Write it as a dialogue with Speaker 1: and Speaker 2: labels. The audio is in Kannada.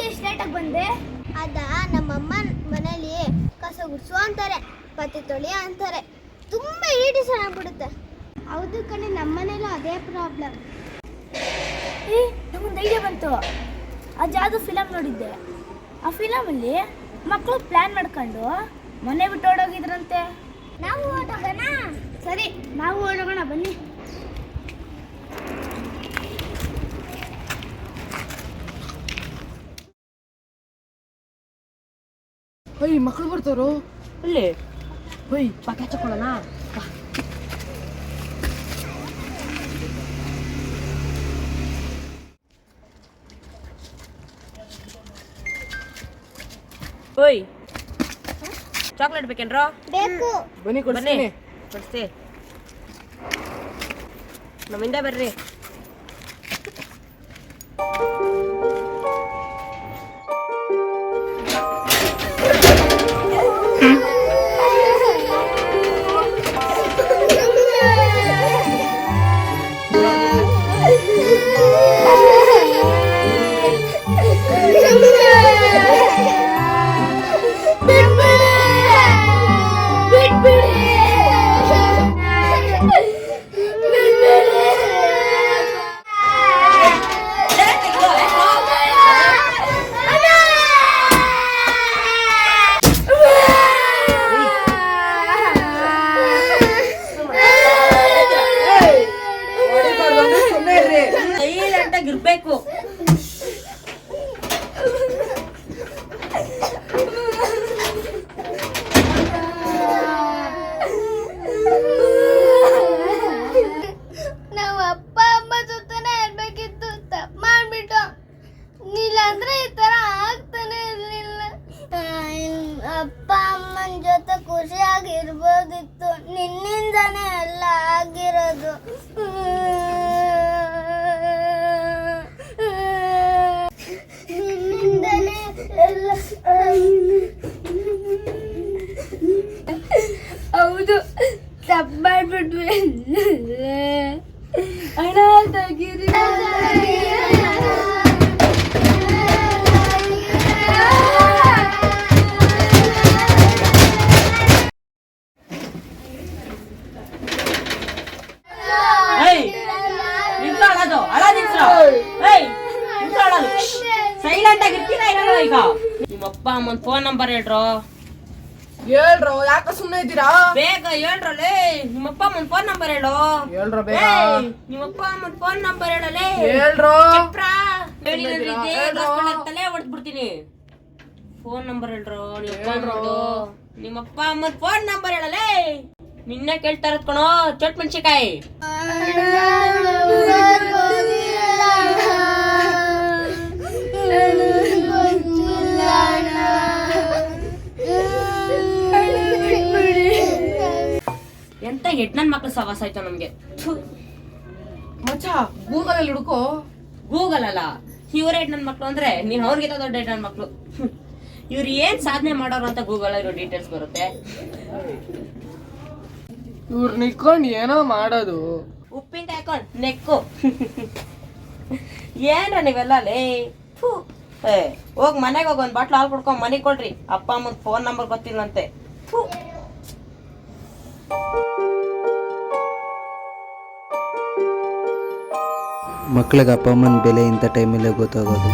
Speaker 1: ಯಾಕೆ ಇಷ್ಟು ಲೇಟಾಗಿ ಬಂದೆ.
Speaker 2: ಅದ ನಮ್ಮಮ್ಮ ಮನೇಲಿ ಕಸ ಗುಡ್ಸು ಅಂತಾರೆ ಪತಿ ತೊಳಿ ಅಂತಾರೆ. ತುಂಬ ಇರಿಟೇಷನ್ ಬಿಡುತ್ತೆ ಹೌದು ಕಣೆ ನಮ್ಮನೇಲೂ ಅದೇ ಪ್ರಾಬ್ಲಮ್
Speaker 1: ಏ ನಮಗೊಂದು ಐಡಿಯಾ ಬಂತು. ಅದು ಜಾದು ಫಿಲಮ್ ನೋಡಿದ್ದೆ. ಆ ಫಿಲಮಲ್ಲಿ ಮಕ್ಕಳು ಪ್ಲ್ಯಾನ್ ಮಾಡ್ಕೊಂಡು ಮನೆ ಬಿಟ್ಟು ಓಡೋಗಿದ್ರಂತೆ.
Speaker 2: ನಾವು ಓಡೋಗೋಣ.
Speaker 1: ಸರಿ ನಾವು ಓಡೋಗೋಣ ಬನ್ನಿ.
Speaker 3: ಹೊಯ್ ಮಕ್ಕಳು ಬರ್ತಾರೋ?
Speaker 4: ಅಲ್ಲಿ
Speaker 3: ಹೊಯ್
Speaker 4: ಪಕ್ಕ ಹಚ್ಕೊಳ್ಳೋಣ ಓಯ್ ಚಾಕ್ಲೇಟ್ ಬೇಕೇನ್ರೋ?
Speaker 2: ಬೇಕು.
Speaker 3: ಬನ್ನಿ ಕೊಡ್ತೀನಿ
Speaker 4: ಕೊಡ್ಸಿ ನಮ್ಮಿಂದ ಬರ್ರಿ. Yeah. ಇರ್ಬೇಕು.
Speaker 2: ನಾವು ಅಪ್ಪ, ಅಮ್ಮ ಜೊತೆನೇ ಇರ್ಬೇಕಿತ್ತು ತಪ್ಪು ಮಾಡ್ಬಿಟ್ಟು. ನೀಲಂದ್ರೆ ಈ ತರ ಆಗ್ತಾನೆ ಇರ್ಲಿಲ್ಲ. ಅಪ್ಪ, ಅಮ್ಮನ ಜೊತೆ ಖುಷಿಯಾಗಿ ಇರ್ಬೋದಿತ್ತು. ನಿನ್ನಿಂದಾನೇ ಎಲ್ಲ ಆಗಿರೋದು.
Speaker 1: ಹೌದು ತಪ್ಪು ಮಾಡ್ಬಿಟ್ವಿ ಹಣ ತೆಗೀರಿ
Speaker 4: ಏಯ್ ನಿಂತು ಅಳೋದು ಅಳ ನಿಂತ್ರು ಏಯ್ ನಿಂತು ಅಳೋದು ಸೈಲೆಂಟ್ ಆಗಿ ಇರ್ತೀರಾ ಇರಲ್ಲ ಈಗ ನಿಮ್ಮ ಅಪ್ಪ ಅಮ್ಮನ ಫೋನ್ ನಂಬರ್ ಹೇಳ್ರು
Speaker 3: ಹೇಳ್ರೋ ಯಾಕ ಸುಮ್ಮನೆ ಇದ್ದೀರಾ?
Speaker 4: ಬೇಗ ಹೇಳ್ರಲ್ಲೇ ನಿಮ್ಮಪ್ಪ ಅಮ್ಮನ ಫೋನ್ ನಂಬರ್ ಹೇಳು.
Speaker 3: ಹೇಳ್ರೋ ಬೇಗ.
Speaker 4: ಏಯ್, ನಿಮ್ಮ ಅಮ್ಮನ ಫೋನ್ ನಂಬರ್ ಹೇಳಲೇ
Speaker 3: ಹೇಳ್ರೋ.
Speaker 4: ಚಪ್ರಾ ಹೇಳಿ ತಲೆ ಹೊಡ್ದ್ಬಿಡ್ತೀನಿ ಫೋನ್ ನಂಬರ್ ಹೇಳ್ರೋ ನಿಮ್ಮ ಅಪ್ಪ ಅಮ್ಮಂದು. ನಿಮ್ಮ ಅಪ್ಪ ಅಮ್ಮನ ಫೋನ್ ನಂಬರ್ ಹೇಳಲೇ ನಿನ್ನೆ ಕೇಳ್ತಾ ಇರೋದ್ ಕಣೋ ಚಟ್ ಮೆಣಸಿಕಾಯಿ ಹೆಡ್ ನನ್ ಮಕ್ಳು ಸವಾಸ ಆಯ್ತು ನಮ್ಗೆ.
Speaker 3: ಮಚ್ಚ ಗೂಗಲ್ ಅಲ್ಲಿ ಹುಡುಕೋ.
Speaker 4: ಗೂಗಲ್ ಅಲ್ಲ. ಇವ್ರ ಹೆಟ್ ನನ್ ಮಕ್ಳು ಅಂದ್ರೆ ನೀನ್ ಅವ್ರಿಗಿಂತ ದೊಡ್ಡ ಹೆಟ್ ನನ್ ಮಕ್ಳು. ಇವ್ರು ಏನ್ ಸಾಧನೆ ಮಾಡೋರು ಅಂತ ಗೂಗಲ್ ಇರೋ ಡೀಟೇಲ್ಸ್ ಬರುತ್ತೆ.
Speaker 3: ಇವ್ರು ನಿಕ್ಕೊಂಡು ಏನೋ ಮಾಡೋದು.
Speaker 4: ಉಪ್ಪಿನ ಹಾಕೊಂಡ್ ನೆಕ್ಕು. ಏನ್ರ ನೀವೆಲ್ಲ ಲೇ. ಹೋಗ್ ಮನೆಗೆ ಹೋಗಿ ಒಂದ್ ಬಾಟ್ಲು ಹಾಲು ಕುಡ್ಕೊಂಡ್ ಮನೆಗೆ ಕೊಡ್ರಿ. ಅಪ್ಪ ಅಮ್ಮನ ಫೋನ್ ನಂಬರ್ ಗೊತ್ತಿಲ್ಲಂತೆ ಥು.
Speaker 5: ಮಕ್ಳಿಗೆ ಅಪ್ಪ ಅಮ್ಮನ ಬೆಲೆ ಇಂಥ ಟೈಮಲ್ಲೇ ಗೊತ್ತಾಗೋದು.